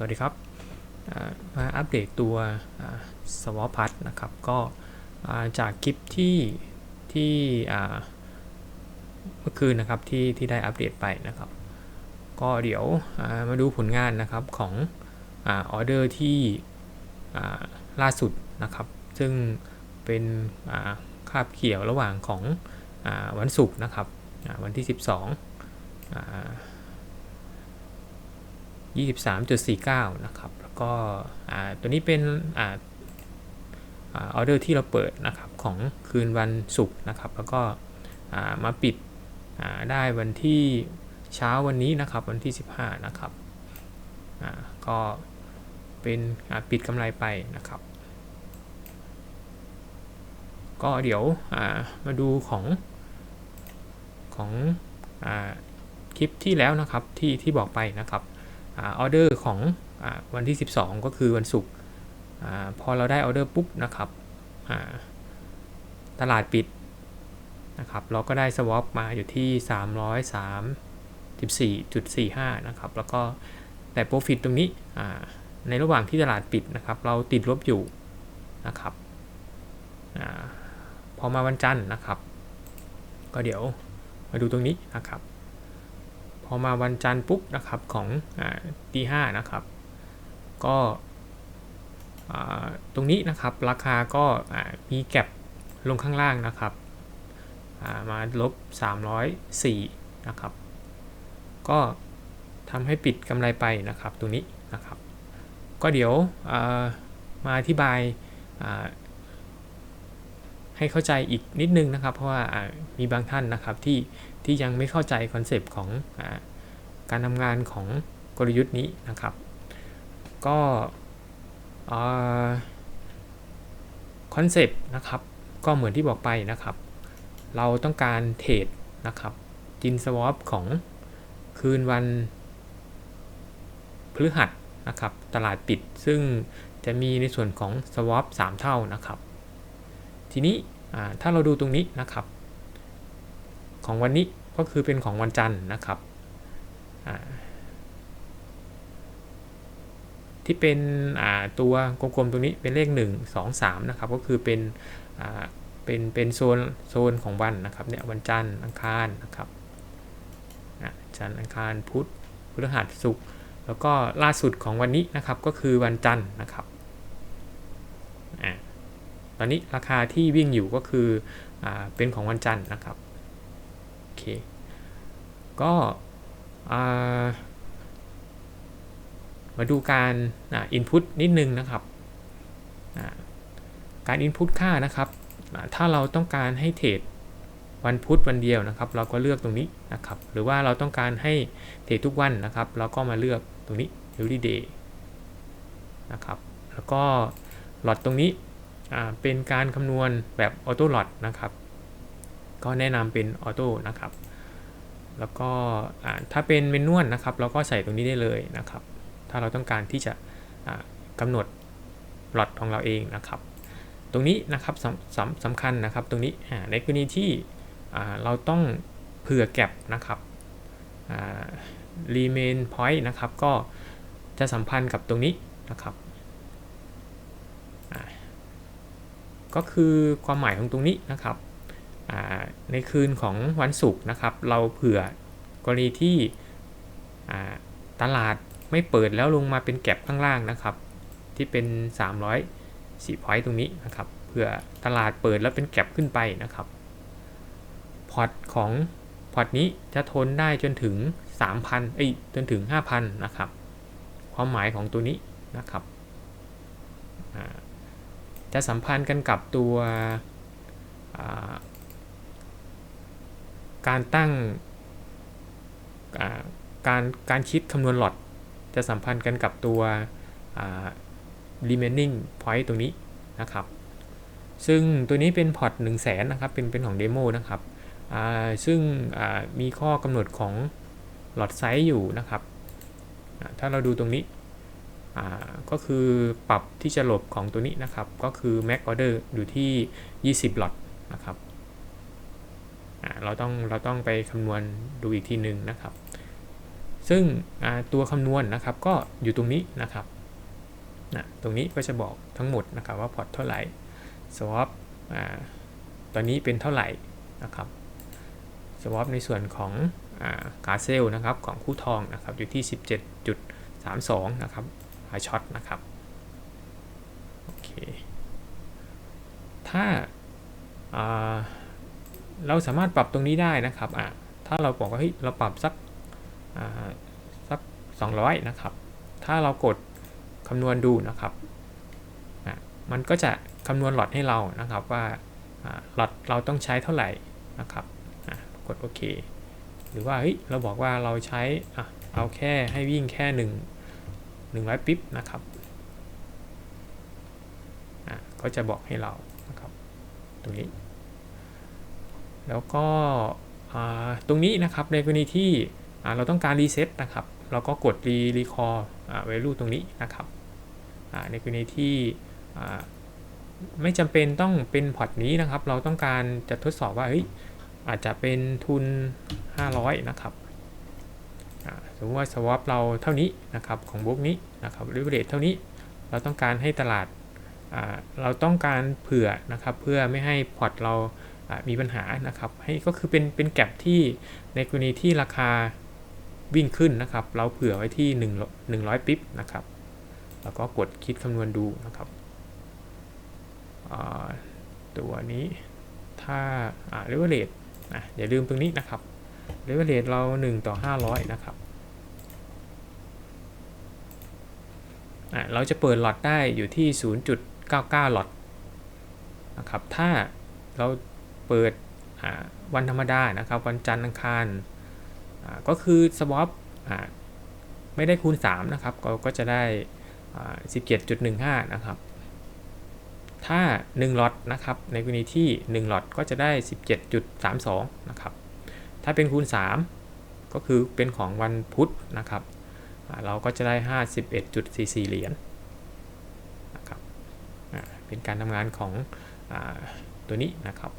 สวัสดีครับมาอัปเดตตัวสวอพัทนะครับ ก็จากคลิปที่ที่เมื่อคืนนะครับที่ที่ได้อัปเดตไปนะครับ ก็เดี๋ยวมาดูผลงานนะครับของออเดอร์ที่ล่าสุดนะครับ ซึ่งเป็นอ่าคาบเกี่ยวระหว่างของอวันศุกร์นะครับวันที่ 12อ่า 23.49 นะครับ แล้วก็ตัวนี้เป็นออเดอร์ที่เราเปิดนะครับของคืนวันศุกร์นะครับ แล้วก็มาปิดได้วันที่เช้าวันนี้นะครับวันที่ 15 นะครับก็เป็นปิดกำไรไปนะครับ ก็เดี๋ยวมาดูของของอคลิปที่แล้วนะครับที่ที่บอกไปนะครับ ออเดอร์ของอวันที่ 12 ก็คือวันศุกร์พอเราได้ออเดอร์ปุ๊บนะครับตลาดปิดนะครับเราก็ได้สวอปมาอยู่ที่ 334.45 นะครับ แล้วก็แต่ Profit ตรงนี้ในระหว่างที่ตลาดปิดนะครับ เราติดลบอยู่นะครับอพอมาวันจันทร์นะครับ ก็เดี๋ยวมาดูตรงนี้นะครับ พอมาวันจันทร์ปุ๊บนะครับของตีห้านะครับ ก็ตรงนี้นะครับราคาก็มีแก็บลงข้างล่างนะครับมาลบ 304 นะครับ ก็ทำให้ปิดกำไรไปนะครับตรงนี้นะครับ ก็เดี๋ยวมาอธิบาย ให้เข้าใจอีกนิดนึงนะครับ เพราะว่ามีบางท่านนะครับที่ที่ยังไม่เข้าใจคอนเซปต์ของอการทำงานของกลยุทธ์นี้นะครับ ก็คอนเซปต์นะครับก็เหมือนที่บอกไปนะครับ เราต้องการเทรดนะครับจินสวอปของคืนวันพฤหัสนะครับ ตลาดปิดซึ่งจะมีในส่วนของสวอป3เท่านะครับ ทีนี้ ถ้าเราดูตรงนี้นะครับ ของวันนี้ก็คือเป็นของวันจันทร์นะครับที่เป็นตัวกลมๆตรงนี้เป็นเลข 1 2 3นะครับก็คือเป็นเป็นเป็นโซนโซนของวันนะครับเนี่ยวันจันทร์อังคารนะครับจันทร์อังคารพุธพฤหัสศุกร์แล้วก็ล่าสุดของวันนี้นะครับก็คือวันจันทร์นะครับ ตอนนี้ราคาที่วิ่งอยู่ก็คืออเป็นของวันจันทร์นะครับโอเคก็มาดูการอินพุตนิดนึงนะครับ การอินพุตค่านะครับ ถ้าเราต้องการให้เทรดวันพุธวันเดียวนะครับ เราก็เลือกตรงนี้นะครับ หรือว่าเราต้องการให้เทรดทุกวันนะครับ เราก็มาเลือกตรงนี้ every day นะครับ แล้วก็หลอดตรงนี้ เป็นการคำนวณแบบออโต้หลอดนะครับ ก็แนะนำเป็นออโต้นะครับ แล้วก็ถ้าเป็นเมนวลนะครับ เราก็ใส่ตรงนี้ได้เลยนะครับ ถ้าเราต้องการที่จะกำหนดหลอดของเราเองนะครับ ตรงนี้นะครับสำสำสำคัญนะครับ ตรงนี้ในกรณีที่เราต้องเผื่อแก็บนะครับรีเมนพอยต์นะครับ ก็จะสัมพันธ์กับตรงนี้นะครับ ก็คือความหมายของตรงนี้นะครับในคืนของวันศุกร์นะครับ เราเผื่อกรณีที่ตลาดไม่เปิดแล้วลงมาเป็นแก็บข้างล่างนะครับ ที่เป็น 300 4พอยต์ตรงนี้นะครับเผื่อตลาดเปิดแล้วเป็นแก็บขึ้นไปนะครับพอร์ตของพอร์ตนี้จะทนได้จนถึง 3,000เอ้ยจนถึง 5,000 นะครับ ความหมายของตัวนี้นะครับ จะสัมพันธ์กันกับตัวการตั้งการการคิดคำนวณหลอดจะสัมพันธ์กันกับตัว remaining point ตรงนี้นะครับ ซึ่งตัวนี้เป็นพอร์ต1 0 0 0 0แสนนะครับ เป็นเป็นของเดโมนะครับซึ่งมีข้อกำหนดของหลอดไซส์อยู่นะครับ ถ้าเราดูตรงนี้ ก็คือปรับที่จะหลบของตัวนี้นะครับ ก็คือ Mac Order อยู่ที่ 20 หลอดนะครับเราต้องเราต้องไปคำนวณดูอีกทีหนึ่งนะครับ ซึ่งตัวคำนวณนะครับก็อยู่ตรงนี้นะครับนะตรงนี้ก็จะบอกทั้งหมดนะครับว่าพอร์ตเท่าไหร่ swap อ่าตอนนี้เป็นเท่าไหร่นะครับ swap ในส่วนของกาเซลนะครับของคู่ทองนะครับอยู่ที่ 17.32 นะครับ หาช็อตนะครับโอเคถ้าอ่าเราสามารถปรับตรงนี้ได้นะครับอะถ้าเราบอกว่าเฮ้ยเราปรับสักสัก 200 นะครับ ถ้าเรากดคำนวณดูนะครับมันก็จะคำนวณหลอดให้เรานะครับว่าหลอดเราต้องใช้เท่าไหร่นะครับกดโอเค หรือว่าเฮ้ยเราบอกว่าเราใช้อเอาแค่ให้วิ่งแค่ 1 100ปิ๊บนะครับอะก็จะบอกให้เรานะครับตรงนี้ แล้วก็อ่าตรงนี้นะครับในกรณีที่อ่าเราต้องการรีเซ็ตนะครับ เราก็กดรีรีคอร์เวลูตรงนี้นะครับอ่าในกรณีที่อ่าไม่จำเป็นต้องเป็นพอร์ตนี้นะครับ เราต้องการจะทดสอบว่าเฮ้ยอาจจะเป็นทุน 500 นะครับ สมมติว่า swap เราเท่านี้นะครับของบล็อกนี้นะครับริเวเลตเท่านี้ เราต้องการให้ตลาดเราต้องการเผื่อนะครับเพื่อไม่ให้พอร์ตเรามีปัญหานะครับให้ก็คือเป็นเป็นแก็บที่ในกรณีที่ราคาวิ่งขึ้นนะครับ เราเผื่อไว้ที่1 100ปิ๊บนะครับ แล้วก็กดคิดคำนวณดูนะครับตัวนี้ถ้าอ่าเรเวลเลตนะอย่าลืมตรงนี้นะครับ เรเวลเลตเรา 1 ต่อ 500 นะครับเราจะเปิดหลอดได้อยู่ที่ 0.99 หลอดนะครับ ถ้าเราเปิดวันธรรมดานะครับ วันจันทร์อังคารก็คือ swap อ่าไม่ได้คูณ 3 นะครับ ก็ก็จะได้ 17.15 นะครับ ถ้า 1 หลอดนะครับ ในกรณีที่ 1 หลอดก็จะได้ 17.32 นะครับ ถ้าเป็นคูณ 3 ก็คือเป็นของวันพุธนะครับ เราก็จะได้ 51.44 เหรียญนะครับเป็นการทำงานของอตัวนี้นะครับ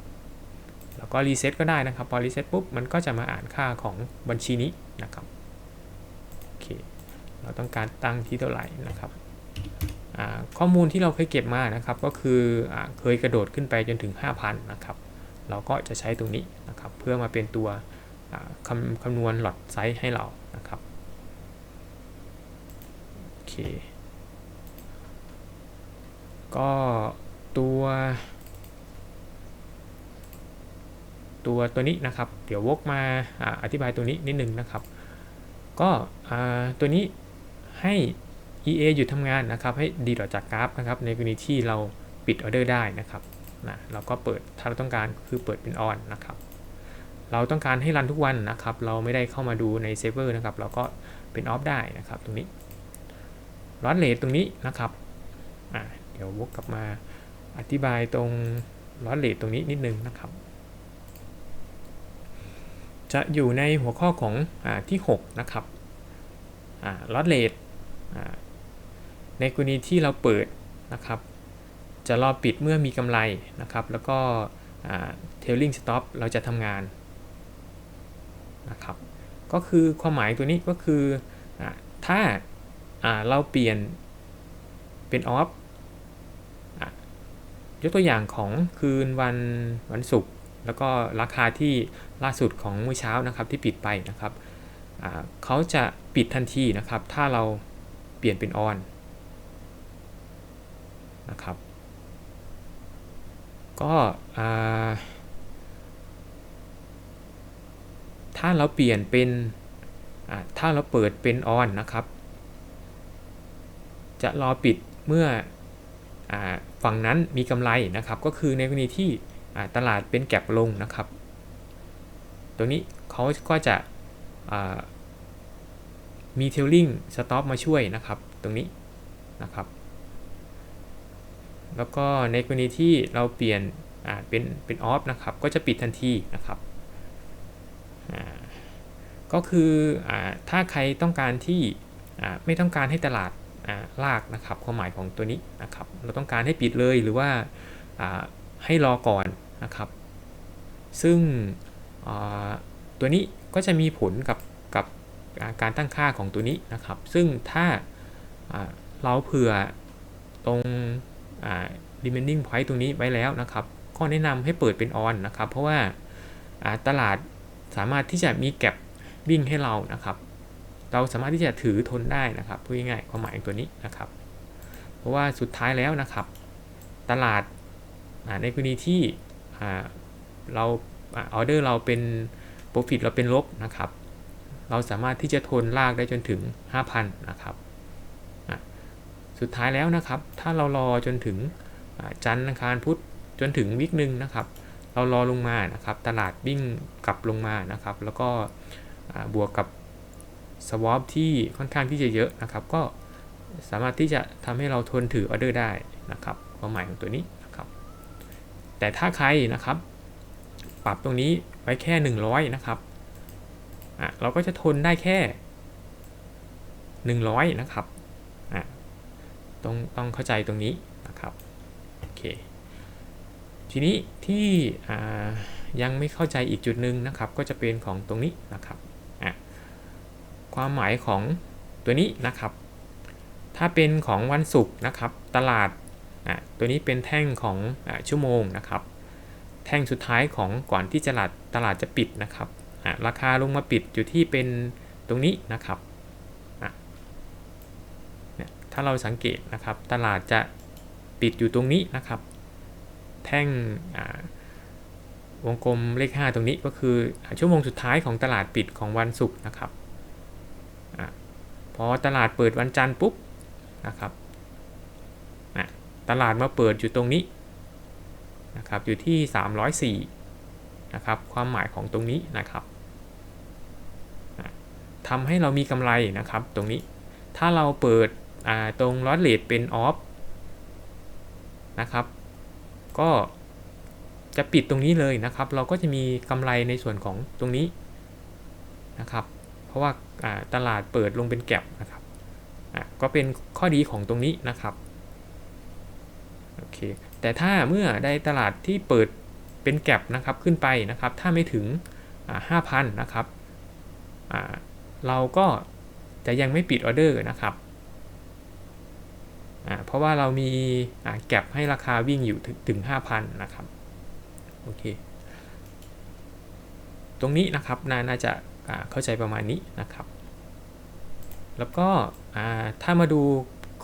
แล้วก็รีเซ็ตก็ได้นะครับ พอรีเซ็ตปุ๊บ มันก็จะมาอ่านค่าของบัญชีนี้นะครับโอเคเราต้องการตั้งที่เท่าไหร่นะครับข้อมูลที่เราเคยเก็บมานะครับ ก็คืออเคยกระโดดขึ้นไปจนถึง 5,000 นะครับ เราก็จะใช้ตรงนี้นะครับ เพื่อมาเป็นตัว คำคำนวณหลอดไซส์ให้เรานะครับโอเคก็ตัว ตัวตัวนี้นะครับ เดี๋ยววกมาออธิบายตัวนี้นิดนึงนะครับ ก็ตัวนี้ให้ EA หยุดทำงานนะครับ ให้ดีดออกจากกราฟนะครับ ในกรณีที่เราปิดออเดอร์ได้นะครับนะเราก็เปิดถ้าเราต้องการคือเปิดเป็นออนนะครับ เราต้องการให้รันทุกวันนะครับ เราไม่ได้เข้ามาดูในเซิร์ฟเวอร์นะครับ เราก็เป็นออฟได้นะครับ ตรงนี้ลอตเลทตรงนี้นะครับเดี๋ยววกกลับมาอธิบายตรงลอตเลทตรงนี้นิดนึงนะครับ จะอยู่ในหัวข้อของอที่ 6 นะครับลอตเลทในกรณีที่เราเปิดนะครับ จะรอปิดเมื่อมีกำไรนะครับ แล้วก็เทลลิงสต็อปเราจะทำงาน นะครับก็คือความหมายตัวนี้ก็คืออถ้าเราเปลี่ยนเป็นออฟยกตัวอย่างของคืนวันวันศุกร์แล้วก็ราคาที่ล่าสุดของเมื่อเช้านะครับที่ปิดไปนะครับเขาจะปิดทันทีนะครับ ถ้าเราเปลี่ยนเป็นออนนะครับ ก็ ถ้าเราเปลี่ยนเป็นถ้าเราเปิดเป็นออนนะครับ จะรอปิดเมื่ออฝั่งนั้นมีกำไรนะครับ ก็คือในกรณีที่ตลาดเป็นแก็บลงนะครับ ตัวนี้เขาก็จะมีเทลลิงสต็อปมาช่วยนะครับ ตรงนี้นะครับ แล้วก็ในกรณีที่เราเปลี่ยนเป็นเป็นออฟนะครับ ก็จะปิดทันทีนะครับ ก็คืออถ้าใครต้องการที่ไม่ต้องการให้ตลาดลากนะครับความหมายของตัวนี้นะครับ เราต้องการให้ปิดเลยหรือว่าให้รอก่อนนะครับ ซึ่งตัวนี้ก็จะมีผลกับกับอ่าการตั้งค่าของตัวนี้นะครับ ซึ่งถ้าเราเผื่อตรง remaining point ตรงนี้ไว้แล้วนะครับ ก็แนะนำให้เปิดเป็น on นะครับ เพราะว่าตลาด สามารถที่จะมีแก็บวิ่งให้เรานะครับ เราสามารถที่จะถือทนได้นะครับพูดง่ายๆความหมายตัวนี้นะครับ เพราะว่าสุดท้ายแล้วนะครับ ตลาดในกรณีที่เราออเดอร์เราเป็น profit เราเป็นลบนะครับ เราสามารถที่จะทนลากได้จนถึง 5,000 นะครับ สุดท้ายแล้วนะครับ ถ้าเรารอจนถึงจันทร์อังคารพุธจนถึงวิกหนึ่งนะครับ เรารอลงมานะครับ ตลาดวิ่งกลับลงมานะครับ แล้วก็บวกกับสวอปที่ค่อนข้างที่จะเยอะนะครับ ก็สามารถที่จะทำให้เราทนถือออเดอร์ได้นะครับความหมายของตัวนี้นะครับ แต่ถ้าใครนะครับ ปรับตรงนี้ไว้แค่ 100 นะครับอะเราก็จะทนได้แค่ 100 นะครับอะต้องต้องเข้าใจตรงนี้นะครับ โอเค ทีนี้ที่ยังไม่เข้าใจอีกจุดหนึ่งนะครับ ก็จะเป็นของตรงนี้นะครับความหมายของตัวนี้นะครับ ถ้าเป็นของวันศุกร์นะครับ ตลาดตัวนี้เป็นแท่งของอชั่วโมงนะครับ แท่งสุดท้ายของก่อนที่ตลาดตลาดจะปิดนะครับราคาลงมาปิดอยู่ที่เป็นตรงนี้นะครับถ้าเราสังเกตนะครับ ตลาดจะปิดอยู่ตรงนี้นะครับ แท่งวงกลมเลข 5 ตรงนี้ก็คือชั่วโมงสุดท้ายของตลาดปิดของวันศุกร์นะครับอพอตลาดเปิดวันจันทร์ปุ๊บนะครับตลาดมาเปิดอยู่ตรงนี้นะครับอยู่ที่ 304นะครับความหมายของตรงนี้นะครับทำให้เรามีกำไรนะครับตรงนี้ถ้าเราเปิดตรงลอตเลทเป็นออฟนะครับ ก็จะปิดตรงนี้เลยนะครับ เราก็จะมีกำไรในส่วนของตรงนี้นะครับ เพราะว่าตลาดเปิดลงเป็นแก็บนะครับก็เป็นข้อดีของตรงนี้นะครับโอเคแต่ถ้าเมื่อได้ตลาดที่เปิดเป็นแก็บนะครับขึ้นไปนะครับ ถ้าไม่ถึง5,000นะครับเราก็จะยังไม่ปิดออเดอร์นะครับ เพราะว่าเรามีแก็บให้ราคาวิ่งอยู่ถึง 5,000 นะครับ โอเค ตรงนี้นะครับน่าจะเข้าใจประมาณนี้นะครับ แล้วก็ถ้ามาดู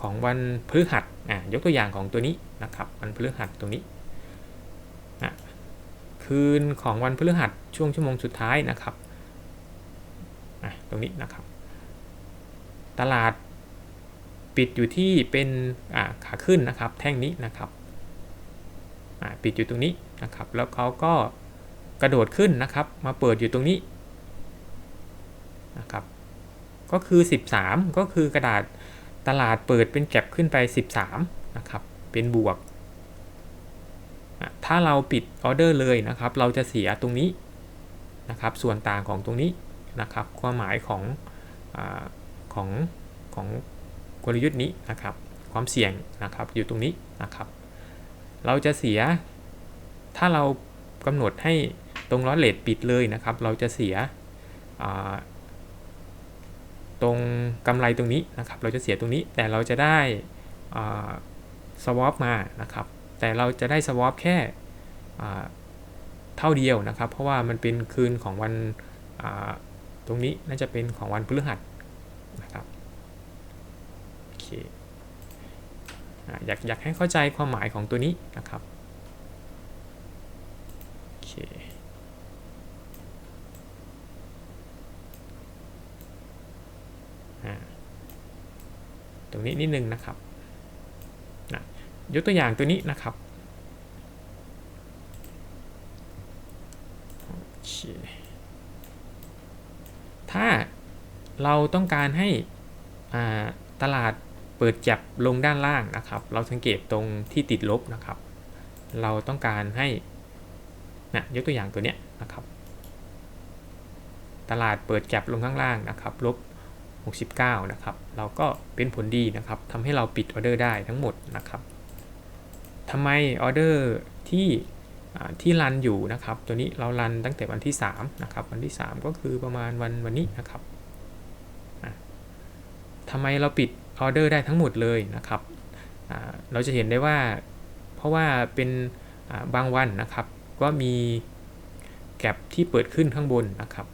ของวันพฤหัสยกตัวอย่างของตัวนี้นะครับ วันพฤหัสตรงนี้คืนของวันพฤหัสช่วงชั่วโมงสุดท้ายนะครับตรงนี้นะครับ ตลาด ปิดอยู่ที่เป็นขาขึ้นนะครับ แท่งนี้นะครับปิดอยู่ตรงนี้นะครับ แล้วเขาก็กระโดดขึ้นนะครับ มาเปิดอยู่ตรงนี้นะครับ ก็คือ 13 ก็คือกระดาษตลาดเปิดเป็นแก็บขึ้นไป 13 นะครับ เป็นบวก ถ้าเราปิดออเดอร์เลยนะครับ เราจะเสียตรงนี้นะครับ ส่วนต่างของตรงนี้นะครับ ความหมายของอของของ กลยุทธ์นี้นะครับ ความเสี่ยงนะครับอยู่ตรงนี้นะครับ เราจะเสีย ถ้าเรากำหนดให้ตรงล้อเลทปิดเลยนะครับ เราจะเสียตรงกำไรตรงนี้นะครับ เราจะเสียตรงนี้แต่เราจะได้สวอปมานะครับ แต่เราจะได้สวอปแค่เท่าเดียวนะครับ เพราะว่ามันเป็นคืนของวันตรงนี้น่าจะเป็นของวันพฤหัสนะครับ เคอยากอยากให้เข้าใจความหมายของตัวนี้นะครับโอเคตรงนี้นิดนึงนะครับนะยกตัวอย่างตัวนี้นะครับถ้าเราต้องการให้ตลาด เปิดจับลงด้านล่างนะครับ เราสังเกตตรงที่ติดลบนะครับ เราต้องการให้นะยกตัวอย่างตัวเนี้ยนะครับ ตลาดเปิดจับลงข้างล่างนะครับลบ69 นะครับ เราก็เป็นผลดีนะครับทำให้เราปิดออเดอร์ได้ทั้งหมดนะครับทำไมออเดอร์ที่ที่รันอยู่นะครับ ตัวนี้เรารันตั้งแต่วันที่3นะครับ วันที่ 3 ก็คือประมาณวันวันนี้นะครับทำไมเราปิด ออเดอร์ได้ทั้งหมดเลยนะครับ เราจะเห็นได้ว่าเพราะว่าเป็นบางวันนะครับ ก็มีแก็บที่เปิดขึ้นข้างบนนะครับ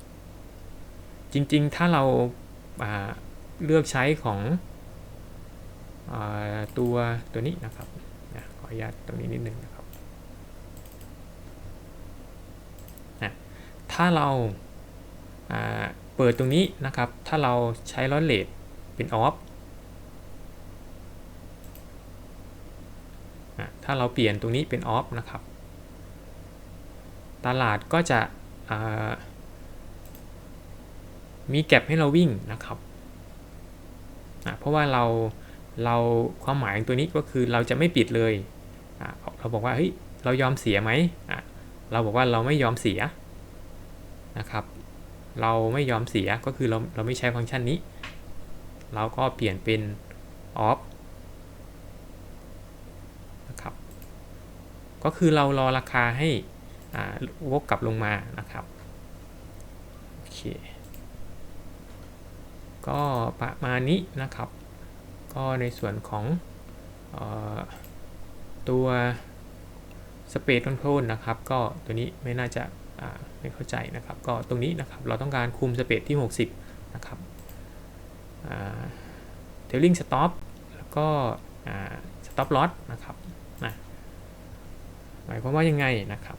จริงๆ ถ้าเราเลือกใช้ของอตัวตัวนี้นะครับขออนุญาตตรงนี้นิดนึงนะครับถ้าเราเปิดตรงนี้นะครับ ถ้าเราใช้ลอตเลทเป็นออฟ ถ้าเราเปลี่ยนตรงนี้เป็นออฟนะครับ ตลาดก็จะมีแก็บให้เราวิ่งนะครับ เพราะว่าเราเราความหมายของตัวนี้ก็คือเราจะไม่ปิดเลยเราบอกว่าเฮ้ยเรายอมเสียไหมเราบอกว่าเราไม่ยอมเสียนะครับ เราไม่ยอมเสียก็คือเราเราไม่ใช้ฟังก์ชันนี้ เราก็เปลี่ยนเป็น off ครับ ก็คือเรารอราคาให้วกกลับลงมานะครับโอเคก็ประมาณนี้นะครับ ก็ในส่วนของออตัว Space Control นะครับ ก็ตัวนี้ไม่น่าจะไม่เข้าใจนะครับ ก็ตรงนี้นะครับเราต้องการคุม Space ที่ 60 นะครับเทลลิงสต็อปแล้วก็สต็อปลอสนะครับ หมายความว่ายังไงนะครับ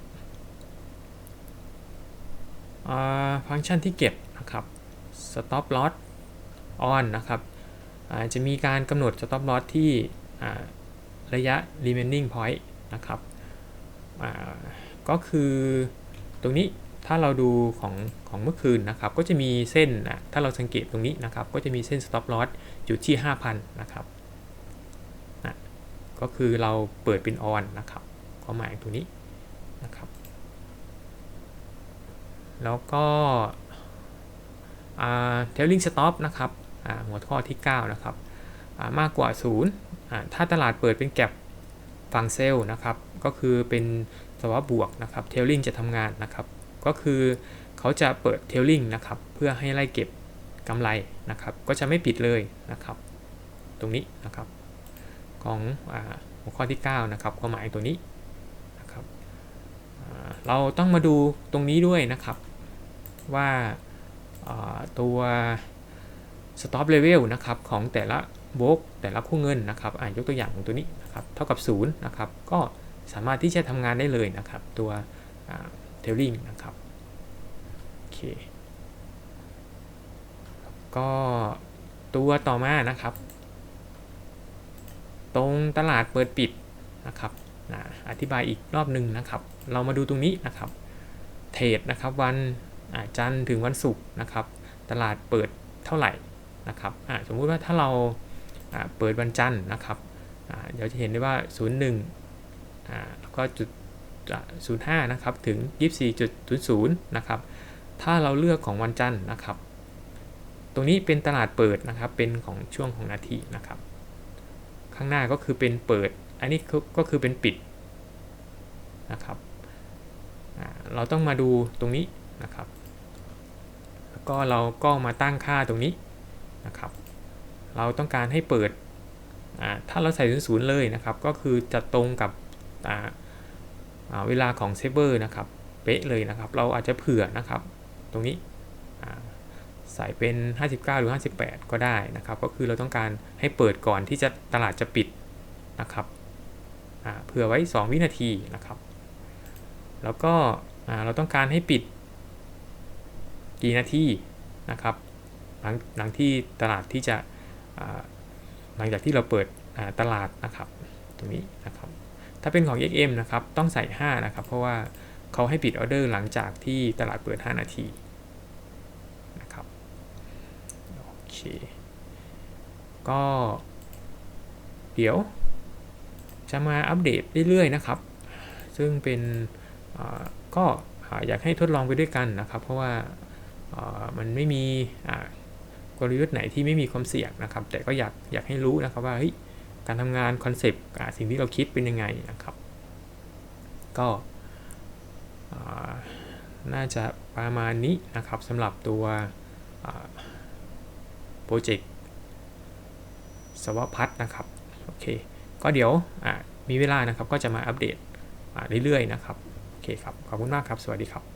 ฟังก์ชันที่เก็บนะครับ stop loss on นะครับจะมีการกำหนด stop loss ที่ระยะ remaining point นะครับก็คือตรงนี้ถ้าเราดูของของเมื่อคืนนะครับ ก็จะมีเส้นนะถ้าเราสังเกตตรงนี้นะครับ ก็จะมีเส้น stop loss อยู่ที่ 5,000 นะครับนะก็คือเราเปิดเป็น on นะครับ ความหมายตรงนี้นะครับ แล้วก็เทลลิงสต็อปนะครับหัวข้อที่ 9 นะครับมากกว่า 0 ถ้าตลาดเปิดเป็นแก็บฝั่งเซลล์นะครับ ก็คือเป็นสวบวกนะครับเทลลิงจะทำงานนะครับ ก็คือเขาจะเปิดเทลลิงนะครับ เพื่อให้ไล่เก็บกำไรนะครับ ก็จะไม่ปิดเลยนะครับ ตรงนี้นะครับ ของอหัวข้อที่ 9 นะครับความหมายตัวนี้ เราต้องมาดูตรงนี้ด้วยนะครับ ว่าตัว stop level นะครับของแต่ละโบกแต่ละคู่เงินนะครับยกตัวอย่างของตัวนี้นะครับเท่ากับ0นะครับก็สามารถที่จะทำงานได้เลยนะครับ ตัวเทลลิงนะครับโอเคก็ตัวต่อมานะครับ ตรงตลาดเปิดปิดนะครับ อธิบายอีกรอบหนึ่งนะครับ เรามาดูตรงนี้นะครับ เทรดนะครับวันจันทร์ถึงวันศุกร์นะครับ ตลาดเปิดเท่าไหร่นะครับสมมุติว่าถ้าเราเปิดวันจันทร์นะครับเดี๋ยวจะเห็นได้ว่า 01แล้วก็จุด05นะครับถึง 24.00นะครับ ถ้าเราเลือกของวันจันทร์นะครับ ตรงนี้เป็นตลาดเปิดนะครับ เป็นของช่วงของนาทีนะครับ ข้างหน้าก็คือเป็นเปิด อันนี้ก็คือเป็นปิดนะครับเราต้องมาดูตรงนี้นะครับ แล้วก็เราก็มาตั้งค่าตรงนี้นะครับ เราต้องการให้เปิด ถ้าเราใส่ศูนย์เลยนะครับ ก็คือจะตรงกับเวลาของเซเวอร์นะครับ เป๊ะเลยนะครับ เราอาจจะเผื่อนะครับ ตรงนี้ใส่เป็น 59 หรือ 58 ก็ได้นะครับ ก็คือเราต้องการให้เปิดก่อนที่จะตลาดจะปิดนะครับ เผื่อไว้ 2 วินาทีนะครับ แล้วก็เราต้องการให้ปิดกี่นาทีนะครับหลังหลังที่ตลาดที่จะหลังจากที่เราเปิดตลาดนะครับตรงนี้นะครับ ถ้าเป็นของ XM นะครับต้องใส่ 5 นะครับ เพราะว่าเขาให้ปิดออเดอร์หลังจากที่ตลาดเปิด 5 นาทีนะครับโอเคก็เดี๋ยว จะมาอัปเดตเรื่อยๆนะครับ ซึ่งเป็นก็อยากให้ทดลองไปด้วยกันนะครับ เพราะว่ามันไม่มีกลยุทธ์ไหนที่ไม่มีความเสี่ยงนะครับ แต่ก็อยากอยากให้รู้นะครับว่าการทำงานคอนเซปต์สิ่งที่เราคิดเป็นยังไงนะครับ ก็น่าจะประมาณนี้นะครับสำหรับตัวโปรเจกต์สวพัฒน์นะครับ โอเค ก็เดี๋ยวมีเวลานะครับก็จะมาอัปเดตเรื่อยๆนะครับโอเคครับขอบคุณมากครับ สวัสดีครับ